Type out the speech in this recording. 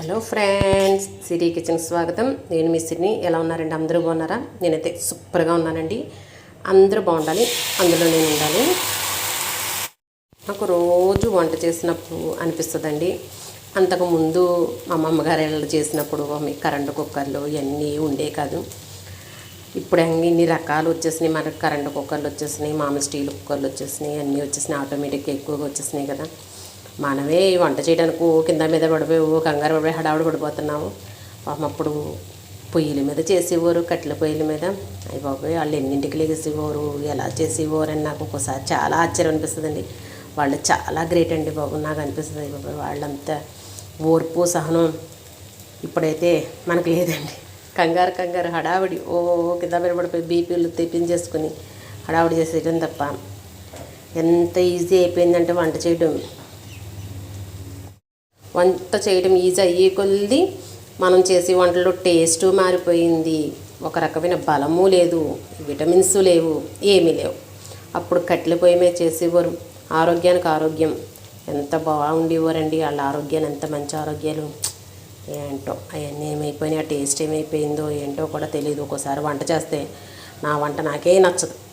Hello friends సిరి kitchen స్వాగతం. నేను మీ సిరిని. ఎలా ఉన్నారండి? అందరూ బాగున్నారా? నేనైతే సూపర్గా ఉన్నానండి. అందరూ బాగుండాలి. అందులో నేను ఉండాలి. నాకు రోజు వంట చేసినప్పుడు అనిపిస్తుందండి. అంతకుముందు మా అమ్మమ్మగారు ఇళ్ళు చేసినప్పుడు మీ కరెంటు కుక్కర్లు ఇవన్నీ ఉండే కాదు. ఇప్పుడు అన్ని ఇన్ని రకాలు వచ్చేసినాయి. మనకు కరెంటు కుక్కర్లు వచ్చేసినాయి మామూలు స్టీల్ కుక్కర్లు వచ్చేసినాయి అన్నీ వచ్చేసినాయి. ఆటోమేటిక్గా ఎక్కువగా వచ్చేసినాయి కదా. మనమే ఈ వంట చేయడానికి ఓ కింద మీద పడిపోయి ఓ కంగారు పడిపోయి హడావుడు పడిపోతున్నాము పాపం అప్పుడు పొయ్యిల మీద చేసేవారు కట్టెల పొయ్యిల మీద. అయ్యి బాబోయ్ వాళ్ళు ఎన్నింటికి లేసేవారు ఎలా చేసేవారు అని నాకు ఒక్కోసారి చాలా ఆశ్చర్యం అనిపిస్తుందండి. వాళ్ళు చాలా గ్రేట్ అండి బాబు నాకు అనిపిస్తుంది. అయ్య వాళ్ళంతా ఓర్పు సహనం ఇప్పుడైతే మనకు లేదండి. కంగారు కంగారు హడావిడి ఓ కింద మీద పడిపోయి బీపీలు తెప్పించేసుకుని హడావిడి చేసేయడం తప్ప ఎంత ఈజీ అయిపోయిందంటే వంట చేయడం వంట చేయడం ఈజీ అయ్యే కొద్ది మనం చేసే వంటల్లో టేస్ట్ మారిపోయింది. ఒక రకమైన బలము లేదు విటమిన్స్ లేవు ఏమీ లేవు. అప్పుడు కట్టెల పొయ్యి మీద చేసేవారు. ఆరోగ్యానికి ఆరోగ్యం. ఎంత బాగుండేవారండి వాళ్ళ ఆరోగ్యాలు ఎంత మంచి ఆరోగ్యాలు. ఏంటో అవన్నీ ఏమైపోయినాయి ఆ టేస్ట్ ఏమైపోయిందో ఏంటో కూడా తెలియదు ఒక్కోసారి వంట చేస్తే నా వంట నాకే నచ్చదు.